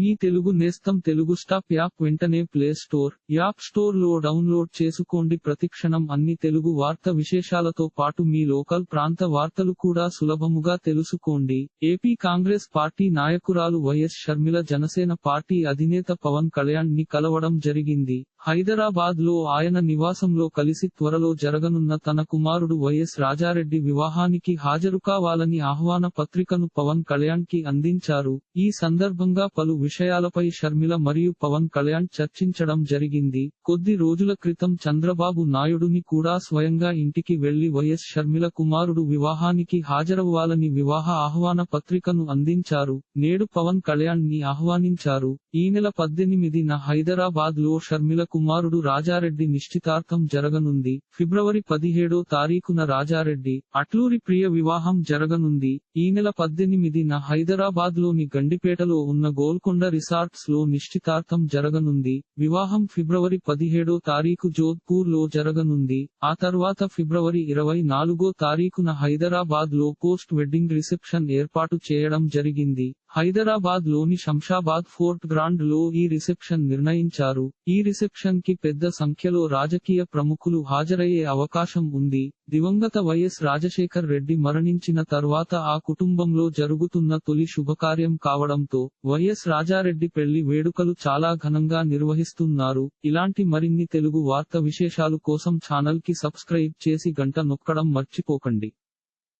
మీ తెలుగు నేస్తం Telugu stop app వెంటనే play store app స్టోర్లో డౌన్లోడ్ చేసుకోండి. ప్రతిక్షణం అన్ని తెలుగు వార్త విశేషాలతో పాటు మీ లోకల్ ప్రాంత వార్తలు కూడా సులభముగా తెలుసుకోండి. ఏపీ కాంగ్రెస్ పార్టీ నాయకురాలు వైఎస్ షర్మిల జనసేన పార్టీ అధినేత పవన్ కళ్యాణ్ని కలవడం జరిగింది. హైదరాబాద్లో ఆయన నివాసంలో కలిసి త్వరలో జరగనున్న తన కుమారుడు వైఎస్ రాజారెడ్డి వివాహానికి హాజరు కావాలని ఆహ్వాన పత్రికను పవన్ కళ్యాణ్కి అందించారు. ఈ సందర్భంగా పలు విషయాలపై షర్మిల మరియు పవన్ కళ్యాణ్ చర్చించడం జరిగింది. కొద్ది రోజుల క్రితం చంద్రబాబు నాయుడుని కూడా స్వయంగా ఇంటికి వెళ్ళి వైఎస్ షర్మిల కుమారుడు వివాహానికి హాజరవ్వాలని వివాహ ఆహ్వాన పత్రికను అందించారు. నేడు పవన్ కళ్యాణ్ని ఆహ్వానించారు. ఈ నెల పద్దెనిమిదిన హైదరాబాద్లో షర్మిల కుమారుడు రాజారెడ్డి నిశ్చితార్థం జరగనుంది. ఫిబ్రవరి పదిహేడో తారీఖున రాజారెడ్డి అట్లూరి ప్రియ వివాహం జరగనుంది. ఈ నెల పద్దెనిమిదిన హైదరాబాద్లోని గండిపేటలో ఉన్న గోల్కొండ రిసార్ట్స్లో నిశ్చితార్థం జరగనుంది. వివాహం ఫిబ్రవరి పదిహేడో తారీఖు జోధ్పూర్లో జరగనుంది. ఆ తర్వాత ఫిబ్రవరి ఇరవై నాలుగో తారీఖున హైదరాబాద్లో పోస్ట్ వెడ్డింగ్ రిసెప్షన్ ఏర్పాటు చేయడం జరిగింది. హైదరాబాద్లోని శంషాబాద్ ఫోర్ట్ గ్రాండ్లో ఈ రిసెప్షన్ నిర్ణయించారు. ఈ రిసెప్షన్కి పెద్ద సంఖ్యలో రాజకీయ ప్రముఖులు హాజరయ్యే అవకాశం ఉంది. దివంగత వైఎస్ రాజశేఖర్ రెడ్డి మరణించిన తర్వాత ఆ కుటుంబంలో జరుగుతున్న తొలి శుభకార్యం కావడంతో వైఎస్ రాజారెడ్డి పెళ్ళి వేడుకలు చాలా ఘనంగా నిర్వహిస్తున్నారు. ఇలాంటి మరిన్ని తెలుగు వార్త విశేషాలు కోసం ఛానల్కి సబ్స్క్రైబ్ చేసి గంట నొక్కడం మర్చిపోకండి.